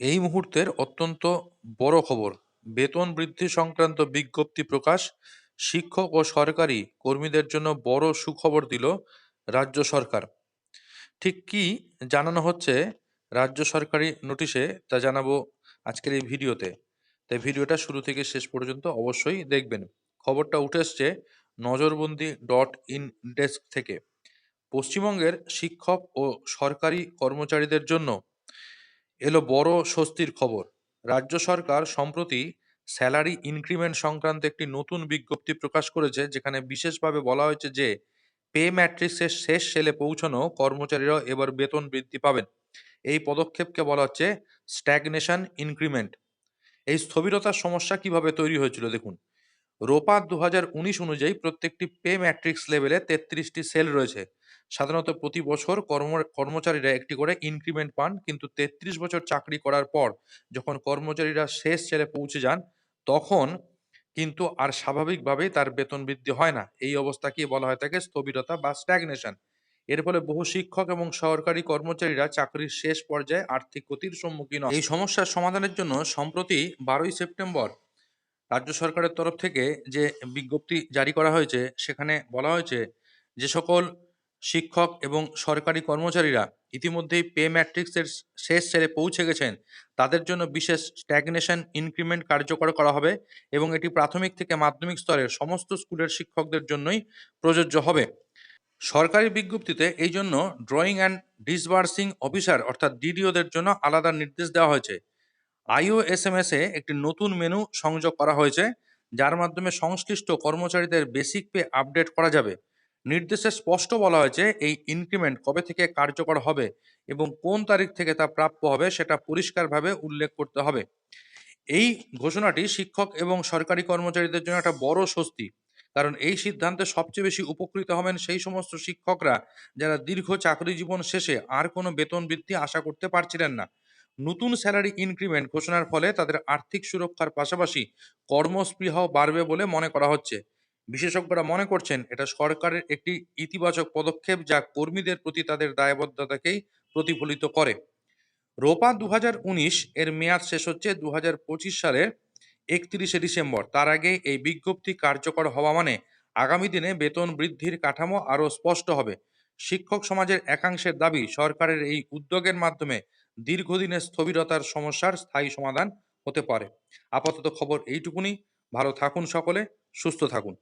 এই মুহূর্তের অত্যন্ত বড় খবর, বেতন বৃদ্ধি সংক্রান্ত বিজ্ঞপ্তি প্রকাশ শিক্ষক ও সরকারি কর্মীদের জন্য বড় সুখবর দিল রাজ্য সরকার। ঠিক কি জানানো হচ্ছে রাজ্য সরকারি নোটিশে তা জানাব আজকের এই ভিডিওতে। তাই ভিডিওটা শুরু থেকে শেষ পর্যন্ত অবশ্যই দেখবেন। খবরটা উঠে এসছে নজরবন্দি ডট ইন ডেস্ক থেকে। পশ্চিমবঙ্গের শিক্ষক ও সরকারি কর্মচারীদের জন্য এলো বড় স্বস্তির খবর। রাজ্য সরকার সম্প্রতি স্যালারি ইনক্রিমেন্ট সংক্রান্ত একটি নতুন বিজ্ঞপ্তি প্রকাশ করেছে, যেখানে বিশেষভাবে বলা হয়েছে যে, পে ম্যাট্রিক্সের শেষ সেলে পৌঁছানো কর্মচারীরা এবার বেতন বৃদ্ধি পাবেন। এই পদক্ষেপকে বলা হচ্ছে স্ট্যাগনেশন ইনক্রিমেন্ট। এই স্থবিরতার সমস্যা কীভাবে তৈরি হয়েছিল দেখুন। রোপা দু অনুযায়ী প্রত্যেকটি পে ম্যাট্রিক্স লেভেলে তেত্রিশটি সেল রয়েছে। সাধারণত প্রতি বছর কর্ম, কর্মচারীরা একটি করে ইনক্রিমেন্ট পান, কিন্তু তেত্রিশ বছর চাকরি করার পর যখন কর্মচারীরা শেষ ছেড়ে পৌঁছে যান, তখন কিন্তু আর স্বাভাবিকভাবেই তার বেতন বৃদ্ধি হয় না। এই অবস্থাকে বলা হয় থাকে? স্থবিরতা বা স্ট্যাগনেশন এর ফলে বহু শিক্ষক এবং সরকারি কর্মচারীরা চাকরির শেষ পর্যায়ে আর্থিক ক্ষতির সম্মুখীন হয়। এই সমস্যার সমাধানের জন্য সম্প্রতি বারোই সেপ্টেম্বর রাজ্য সরকারের তরফ থেকে যে বিজ্ঞপ্তি জারি করা হয়েছে, সেখানে বলা হয়েছে যে সকল শিক্ষক এবং সরকারি কর্মচারীরা ইতিমধ্যেই পে ম্যাট্রিক্সের শেষ সেরে পৌঁছে গেছেন। তাদের জন্য বিশেষ স্ট্যাগনেশন ইনক্রিমেন্ট কার্যকর করা হবে এবং এটি প্রাথমিক থেকে মাধ্যমিক স্তরের সমস্ত স্কুলের শিক্ষকদের জন্যই প্রযোজ্য হবে। সরকারি বিজ্ঞপ্তিতে এই জন্য ড্রয়িং অ্যান্ড ডিসবার্সিং অফিসার অর্থাৎ ডিডিওদের জন্য আলাদা নির্দেশ দেওয়া হয়েছে। আইওএসএমএস এ একটি নতুন মেনু সংযোগ করা হয়েছে, যার মাধ্যমে সংশ্লিষ্ট কর্মচারীদের বেসিক পে আপডেট করা যাবে। নির্দেশে স্পষ্ট বলা হয়েছে এই ইনক্রিমেন্ট কবে থেকে কার্যকর হবে এবং কোন তারিখ থেকে তা প্রাপ্য হবে সেটা পরিষ্কারভাবে উল্লেখ করতে হবে। এই ঘোষণাটি শিক্ষক এবং সরকারি কর্মচারীদের জন্য একটা বড় স্বস্তি, কারণ এই সিদ্ধান্তে সবচেয়ে বেশি উপকৃত হবেন সেই সমস্ত শিক্ষকরা যারা দীর্ঘ চাকরি জীবন শেষে আর কোনো বেতন বৃদ্ধি আশা করতে পারছিলেন না। নতুন স্যালারি ইনক্রিমেন্ট ঘোষণার ফলে তাদের আর্থিক সুরক্ষার পাশাপাশি কর্মস্পৃহাও বাড়বে বলে মনে করা হচ্ছে। বিশেষজ্ঞরা মনে করছেন এটা সরকারের একটি ইতিবাচক পদক্ষেপ যা কর্মীদের প্রতি তাদের দায়বদ্ধতাকেই প্রতিফলিত করে। রোপা দু হাজার উনিশ এর মেয়াদ শেষ হচ্ছে দু হাজার পঁচিশ সালের একত্রিশে ডিসেম্বর। তার আগে এই বিজ্ঞপ্তি কার্যকর হওয়া মানে আগামী দিনে বেতন বৃদ্ধির কাঠামো আরও স্পষ্ট হবে। শিক্ষক সমাজের একাংশের দাবি, সরকারের এই উদ্যোগের মাধ্যমে দীর্ঘদিনের স্থবিরতার সমস্যার স্থায়ী সমাধান হতে পারে। আপাতত খবর এইটুকুনি। ভালো থাকুন সকলে, সুস্থ থাকুন।